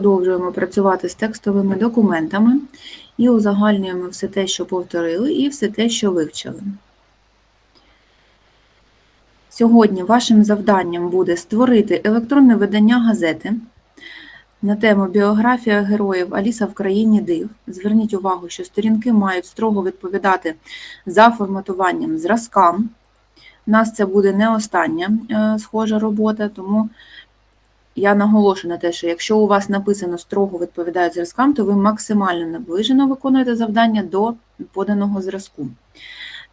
Продовжуємо працювати з текстовими документами і узагальнюємо все те, що повторили, і все те, що вивчили. Сьогодні вашим завданням буде створити електронне видання газети на тему Біографія героїв Аліса в країні див. Зверніть увагу, що сторінки мають строго відповідати за форматуванням зразкам. У нас це буде не остання е, схожа робота, тому я наголошую на те, що якщо у вас написано строго відповідають зразкам, то ви максимально наближено виконуєте завдання до поданого зразку.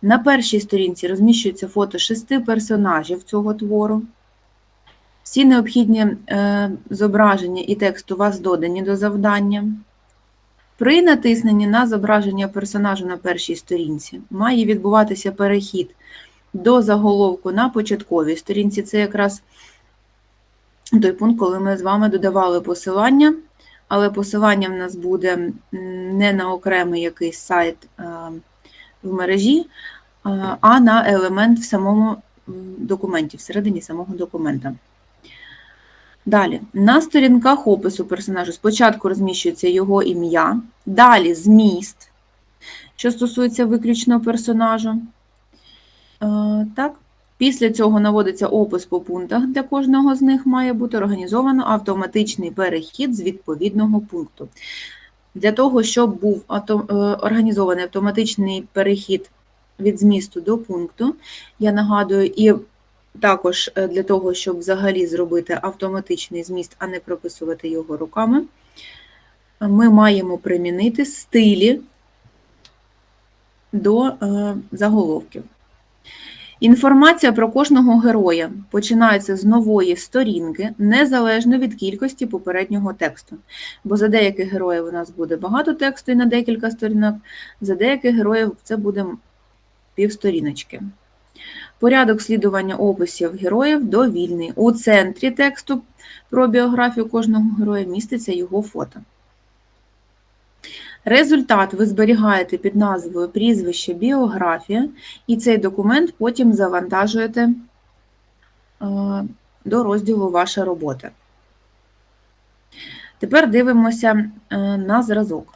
На першій сторінці розміщується фото шести персонажів цього твору. Всі необхідні е, зображення і текст у вас додані до завдання. При натисненні на зображення персонажа на першій сторінці має відбуватися перехід до заголовку на початковій сторінці. Це якраз той пункт, коли ми з вами додавали посилання, але посилання в нас буде не на окремий якийсь сайт в мережі, а на елемент в самому документі, всередині самого документа. Далі, на сторінках опису персонажу спочатку розміщується його ім'я, далі зміст, що стосується виключно персонажу. Е, так. Після цього наводиться опис по пунктах, для кожного з них має бути організовано автоматичний перехід з відповідного пункту. Для того, щоб був е, організований автоматичний перехід від змісту до пункту, я нагадую, і також е, для того, щоб взагалі зробити автоматичний зміст, а не прописувати його руками, ми маємо примінити стилі до е, заголовків. Інформація про кожного героя починається з нової сторінки, незалежно від кількості попереднього тексту. Бо за деяких героїв у нас буде багато тексту і на декілька сторінок, за деяких героїв це буде півсторіночки. Порядок слідування описів героїв довільний. У центрі тексту про біографію кожного героя міститься його фото. Результат ви зберігаєте під назвою прізвище біографія, і цей документ потім завантажуєте е, до розділу Ваша робота. Тепер дивимося е, на зразок.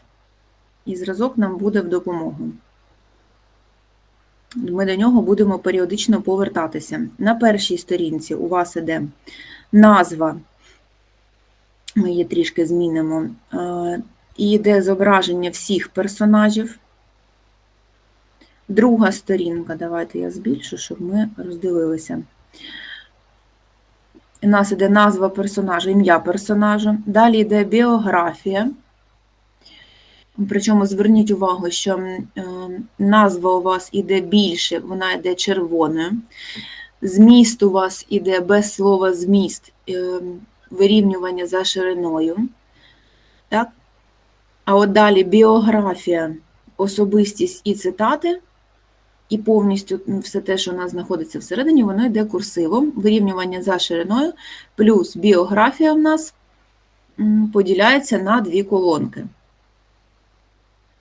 І зразок нам буде в допомогу. Ми до нього будемо періодично повертатися. На першій сторінці у вас іде назва, ми її трішки змінимо. І йде зображення всіх персонажів. Друга сторінка, давайте я збільшу, щоб ми роздивилися. У нас йде назва персонажа, ім'я персонажа. Далі йде біографія. Причому зверніть увагу, що е, назва у вас іде більше, вона йде червоною. Зміст у вас іде без слова зміст, е, вирівнювання за шириною. Так? А от далі біографія, особистість і цитати, і повністю все те, що у нас знаходиться всередині, воно йде курсивом, вирівнювання за шириною, плюс біографія в нас поділяється на дві колонки.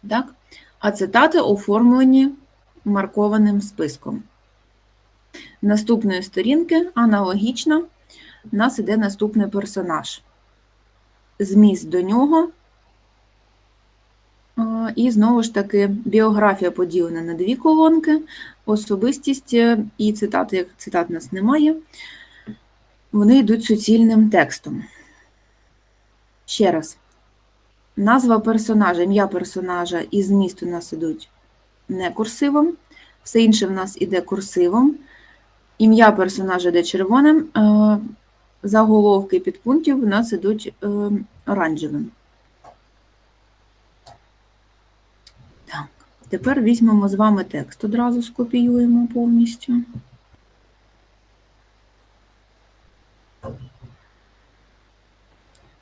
Так? А цитати оформлені маркованим списком. Наступної сторінки аналогічно у нас іде наступний персонаж. Зміст до нього і знову ж таки біографія поділена на дві колонки, особистість е, і цитати, як цитат у нас немає, вони йдуть суцільним текстом. Ще раз, назва персонажа, ім'я персонажа і зміст у нас ідуть не курсивом, все інше в нас іде курсивом. Ім'я персонажа йде червоним, е, заголовки підпунктів у нас ідуть е, оранжевим. Тепер візьмемо з вами текст, одразу скопіюємо повністю.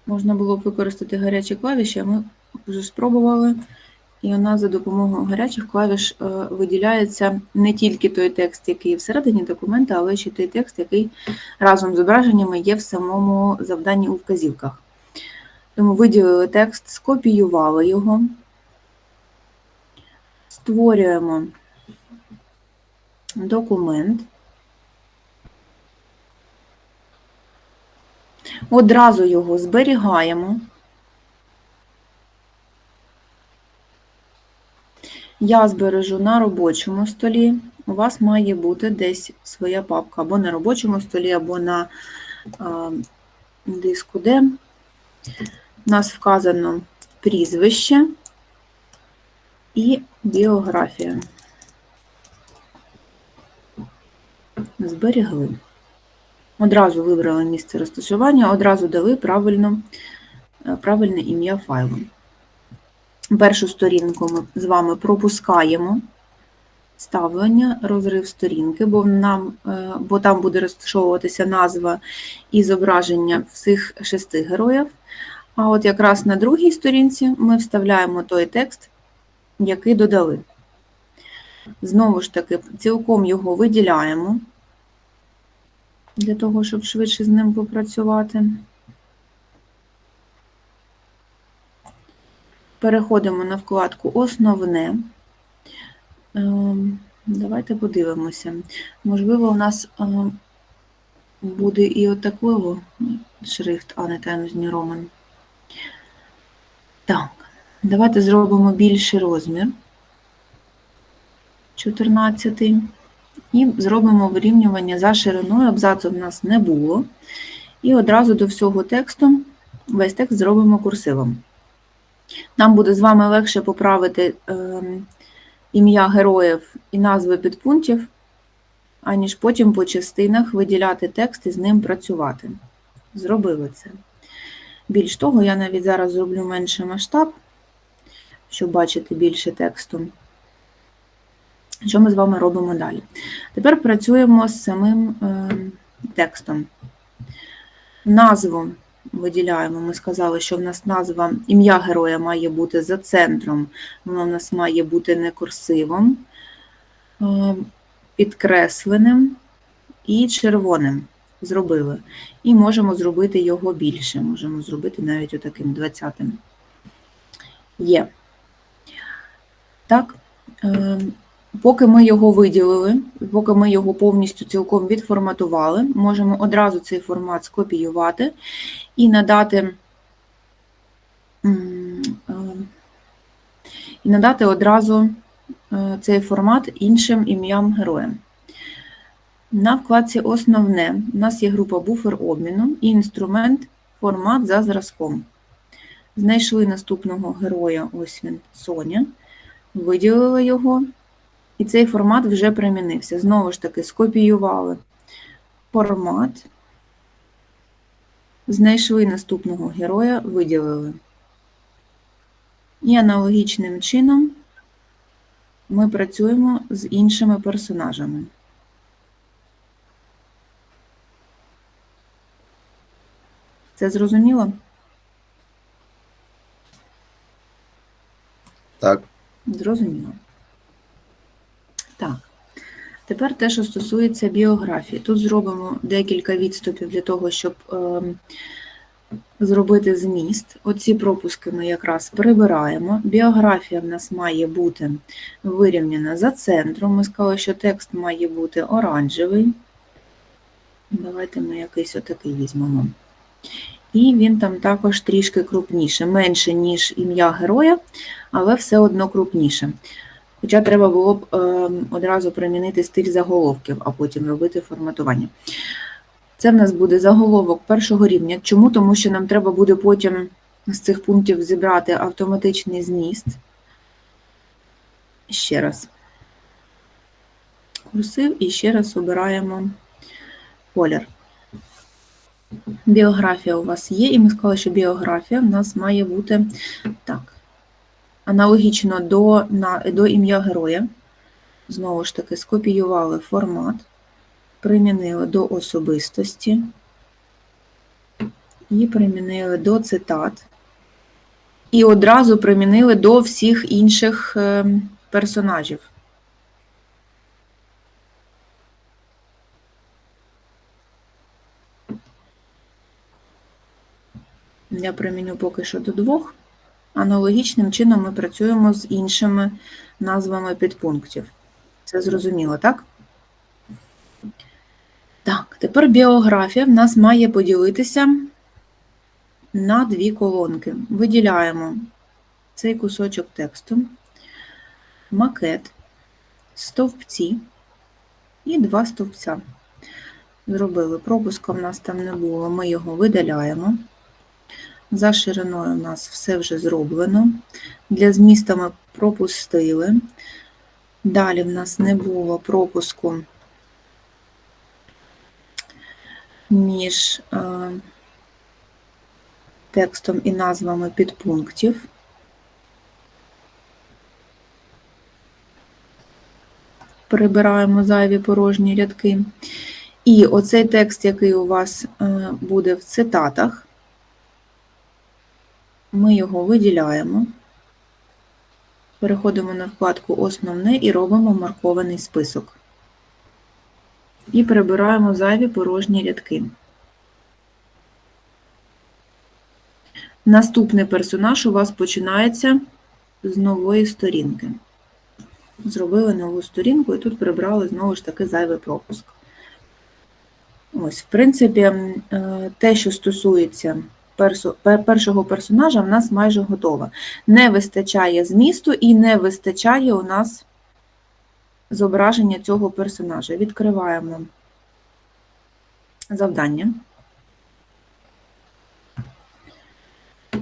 Можна було б використати гарячі клавіші, а ми вже спробували, і у нас за допомогою гарячих клавіш е, виділяється не тільки той текст, який всередині документа, але ще той текст, який разом з зображеннями є в самому завданні у вказівках. Тому виділили текст, скопіювали його створюємо документ. Одразу його зберігаємо. Я збережу на робочому столі. У вас має бути десь своя папка або на робочому столі, або на а, диску, де у нас вказано прізвище і біографія. Зберегли. Одразу вибрали місце розташування, одразу дали правильно, е, правильне ім'я файлу. Першу сторінку ми з вами пропускаємо ставлення, розрив сторінки, бо, нам, е, бо там буде розташовуватися назва і зображення всіх шести героїв. А от якраз на другій сторінці ми вставляємо той текст, який додали. Знову ж таки, цілком його виділяємо для того, щоб швидше з ним попрацювати. Переходимо на вкладку Основне. Ем, Давайте подивимося. Можливо, у нас ем, буде і отакого шрифт, а не Times New Roman. Так, давайте зробимо більший розмір. 14. І зробимо вирівнювання за шириною. Абзацу в нас не було. І одразу до всього тексту весь текст зробимо курсивом. Нам буде з вами легше поправити е, ім'я героїв і назви підпунктів, аніж потім по частинах виділяти текст і з ним працювати. Зробили це. Більш того, я навіть зараз зроблю менший масштаб, щоб бачити більше тексту. Що ми з вами робимо далі? Тепер працюємо з самим е, текстом. Назву виділяємо. Ми сказали, що в нас назва ім'я героя має бути за центром, воно в нас має бути не курсивом, е, підкресленим і червоним. Зробили. І можемо зробити його більше. Можемо зробити навіть отаким 20-м. Є. Так. Е, Поки ми його виділили, поки ми його повністю цілком відформатували, можемо одразу цей формат скопіювати і надати і надати одразу е, цей формат іншим ім'ям героям. На вкладці Основне у нас є група буфер обміну і інструмент формат за зразком. Знайшли наступного героя, ось він, Соня, виділили його. І цей формат вже примінився. Знову ж таки, скопіювали формат, знайшли наступного героя, виділили. І аналогічним чином ми працюємо з іншими персонажами. Це зрозуміло? Зрозуміло. Так. Тепер те, що стосується біографії. Тут зробимо декілька відступів для того, щоб е, зробити зміст. Оці пропуски ми якраз прибираємо. Біографія в нас має бути вирівняна за центром. Ми сказали, що текст має бути оранжевий. Давайте ми якийсь отакий візьмемо. І він там також трішки крупніше, менше, ніж ім'я героя, але все одно крупніше. Хоча треба було б е, одразу примінити стиль заголовків, а потім робити форматування. Це в нас буде заголовок першого рівня. Чому? Тому що нам треба буде потім з цих пунктів зібрати автоматичний зміст. Ще раз. Курсив і ще раз обираємо колір. Біографія у вас є, і ми сказали, що біографія в нас має бути так. Аналогічно до на, до ім'я героя. Знову ж таки, скопіювали формат, примінили до особистості і примінили до цитат. І одразу примінили до всіх інших е, персонажів. Я приміню поки що до двох. Аналогічним чином ми працюємо з іншими назвами підпунктів. Це зрозуміло, так? Так, тепер біографія в нас має поділитися на дві колонки. Виділяємо цей кусочок тексту. макет, стовпці і два стовпця. Зробили. Пропуска в нас там не було, ми його видаляємо. За шириною у нас все вже зроблено. Для зміста ми пропустили. Далі в нас не було пропуску між е, текстом і назвами підпунктів. Прибираємо зайві порожні рядки. І оцей текст, який у вас е, буде в цитатах, ми його виділяємо, переходимо на вкладку Основне і робимо маркований список. І прибираємо зайві порожні рядки. Наступний персонаж у вас починається з нової сторінки. Зробили нову сторінку і тут прибрали знову ж таки зайвий пропуск. Ось, в принципі, е, те, що стосується першого персонажа, в нас майже готово. Не вистачає змісту і не вистачає у нас зображення цього персонажа. Відкриваємо завдання.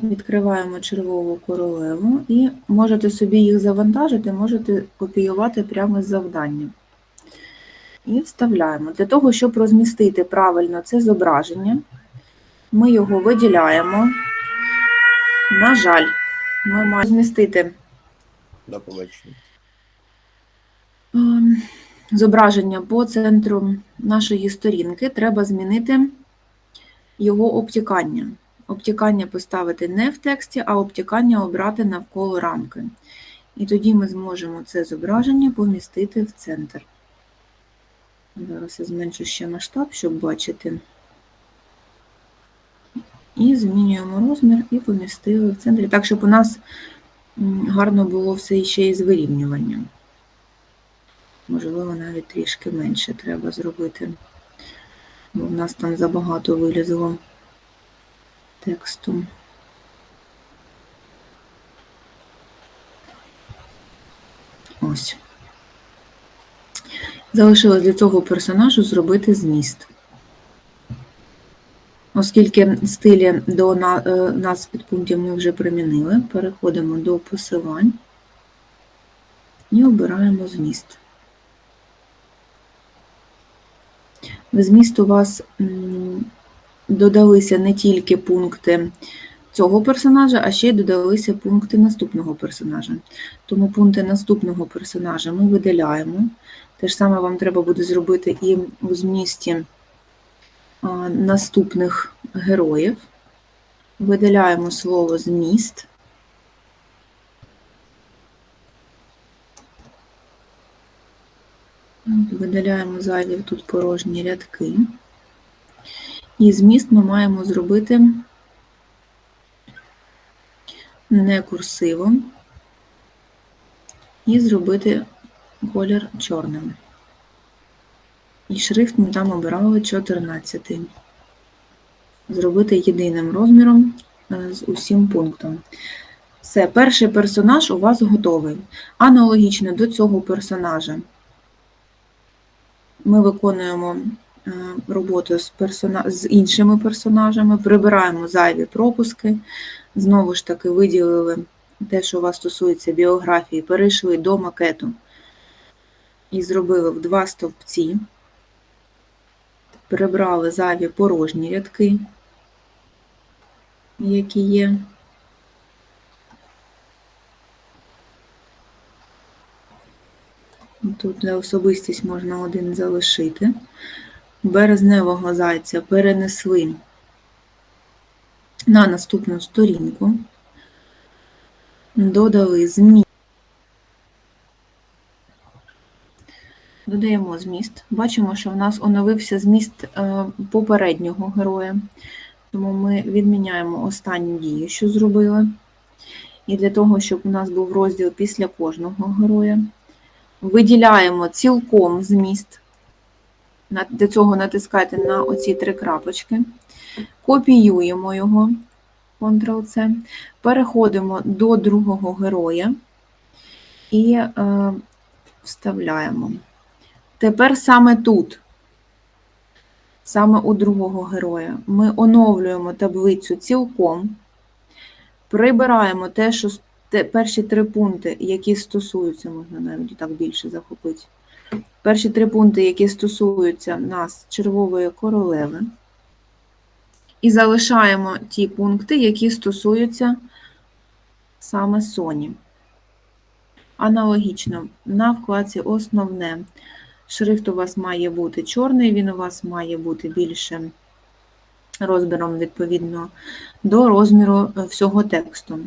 Відкриваємо червову королеву і можете собі їх завантажити, можете копіювати прямо з завдання. І вставляємо. Для того, щоб розмістити правильно це зображення, ми його виділяємо. На жаль, ми маємо розмістити До побачення. ем, зображення по центру нашої сторінки. Треба змінити його обтікання. Обтікання поставити не в тексті, а обтікання обрати навколо рамки. І тоді ми зможемо це зображення помістити в центр. Зараз я зменшу ще масштаб, щоб бачити. І змінюємо розмір і помістили в центрі, так, щоб у нас гарно було все ще і з вирівнюванням. Можливо, навіть трішки менше треба зробити, бо в нас там забагато вилізло тексту. Ось. Залишилось для цього персонажу зробити зміст. Оскільки стилі до е, нас підпунктів ми вже примінили, переходимо до посилань і обираємо зміст. Зміст у вас додалися не тільки пункти цього персонажа, а ще й додалися пункти наступного персонажа. Тому пункти наступного персонажа ми видаляємо. Те ж саме вам треба буде зробити і у змісті наступних героїв. Видаляємо слово зміст. Видаляємо зайві тут порожні рядки. І зміст ми маємо зробити не курсивом і зробити колір чорним. І шрифт ми там обирали 14. Зробити єдиним розміром е, з усім пунктом. Все, перший персонаж у вас готовий. Аналогічно до цього персонажа ми виконуємо е, роботу з, персона... з іншими персонажами, прибираємо зайві пропуски, знову ж таки виділили те, що у вас стосується біографії, перейшли до макету і зробили в два стовпці, прибрали зайві порожні рядки, які є. Тут для особистість можна один залишити. Березневого зайця перенесли на наступну сторінку, додали зміст. Додаємо зміст. Бачимо, що в нас оновився зміст е, попереднього героя, тому ми відміняємо останню дію, що зробили. І для того, щоб у нас був розділ після кожного героя, виділяємо цілком зміст. Для цього натискайте на оці три крапочки, копіюємо його, Ctrl-C, переходимо до другого героя і е, вставляємо. Тепер саме тут, саме у другого героя, ми оновлюємо таблицю цілком, прибираємо те, що те, перші три пункти, які стосуються, можна навіть і так більше захопити. Перші три пункти, які стосуються нас червової королеви. І залишаємо ті пункти, які стосуються саме Соні. Аналогічно, на вкладці Основне шрифт у вас має бути чорний, він у вас має бути більше розміром відповідно до розміру е, всього тексту.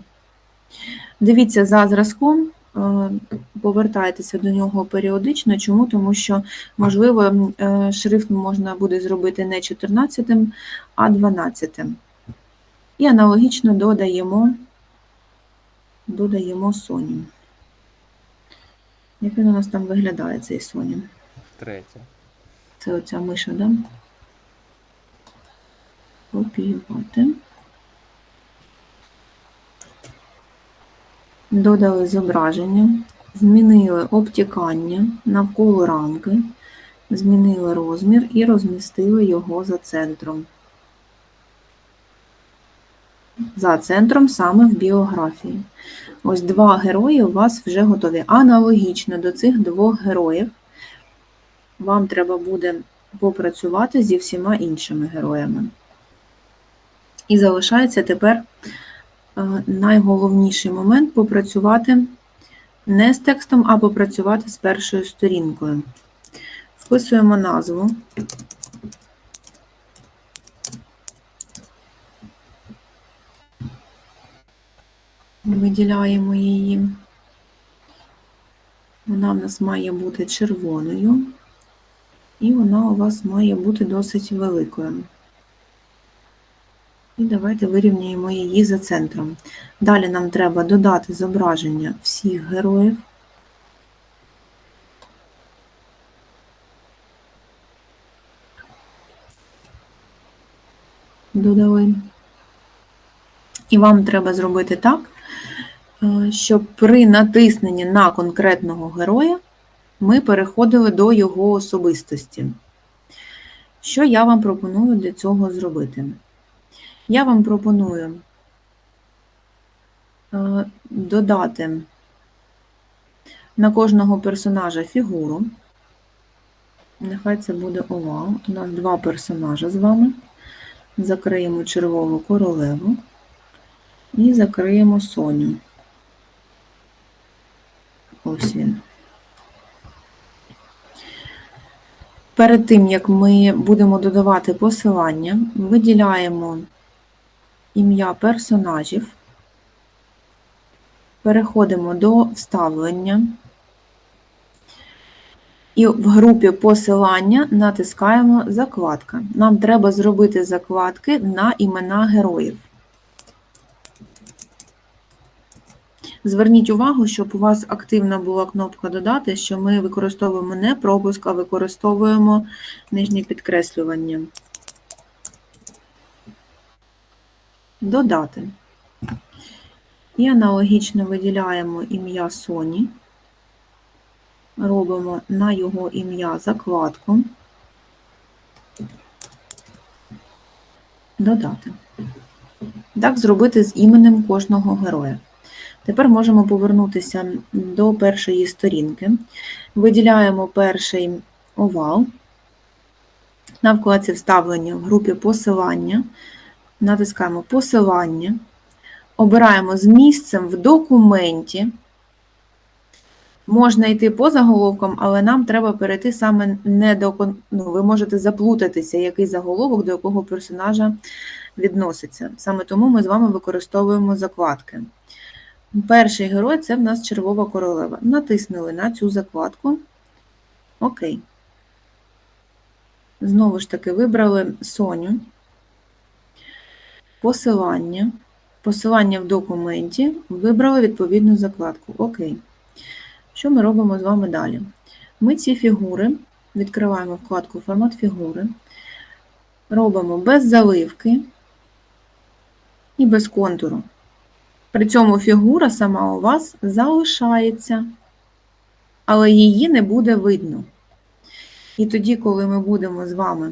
Дивіться за зразком, е, повертайтеся до нього періодично. Чому? Тому що, можливо, е, шрифт можна буде зробити не 14, а 12. І аналогічно додаємо, додаємо Соні. Як він у нас там виглядає, цей Соні? Третє. Це оця миша, да? Копіювати. Додали зображення, змінили обтікання навколо рамки, змінили розмір і розмістили його за центром. За центром саме в біографії. Ось два герої у вас вже готові. Аналогічно до цих двох героїв вам треба буде попрацювати зі всіма іншими героями. І залишається тепер е, найголовніший момент попрацювати не з текстом, а попрацювати з першою сторінкою. Вписуємо назву. Виділяємо її. Вона в нас має бути червоною. І вона у вас має бути досить великою. І давайте вирівняємо її за центром. Далі нам треба додати зображення всіх героїв. Додали. І вам треба зробити так, е, щоб при натисненні на конкретного героя ми переходили до його особистості. Що я вам пропоную для цього зробити? Я вам пропоную е, додати на кожного персонажа фігуру. Нехай це буде овал. У нас два персонажа з вами. Закриємо червову королеву і закриємо Соню. Ось він. Перед тим, як ми будемо додавати посилання, виділяємо ім'я персонажів, переходимо до вставлення і в групі посилання натискаємо закладка. Нам треба зробити закладки на імена героїв. Зверніть увагу, щоб у вас активна була кнопка Додати, що ми використовуємо не пропуск, а використовуємо нижнє підкреслювання. Додати. І аналогічно виділяємо ім'я Соні. Робимо на його ім'я закладку. Додати. Так зробити з іменем кожного героя. Тепер можемо повернутися до першої сторінки. Виділяємо перший овал. На вкладці вставлення в групі посилання. Натискаємо посилання. Обираємо з місцем в документі. Можна йти по заголовкам, але нам треба перейти саме не до ну, ви можете заплутатися, який заголовок до якого персонажа відноситься. Саме тому ми з вами використовуємо закладки. Перший герой це в нас червова королева. Натиснули на цю закладку. Окей. Знову ж таки, вибрали Соню. Посилання. Посилання в документі. Вибрали відповідну закладку. Окей. Що ми робимо з вами далі? Ми ці фігури відкриваємо вкладку Формат фігури. Робимо без заливки і без контуру. При цьому фігура сама у вас залишається. але її не буде видно. І тоді, коли ми будемо з вами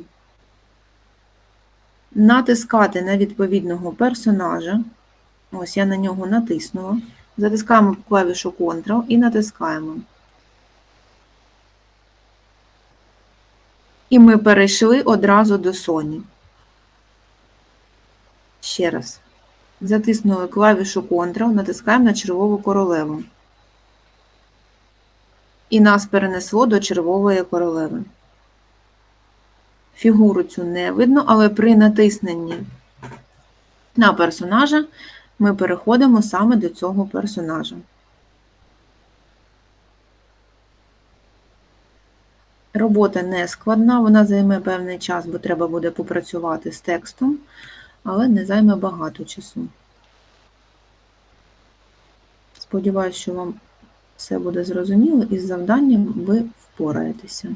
натискати на відповідного персонажа, ось я на нього натиснула, затискаємо клавішу Ctrl і натискаємо. І ми перейшли одразу до Sony. Ще раз. Затиснули клавішу Ctrl, натискаємо на червову королеву. І нас перенесло до червової королеви. Фігуру цю не видно, але при натисненні на персонажа ми переходимо саме до цього персонажа. Робота не складна, вона займе певний час, бо треба буде попрацювати з текстом, але не займе багато часу. Сподіваюсь, що вам все буде зрозуміло і з завданням ви впораєтеся.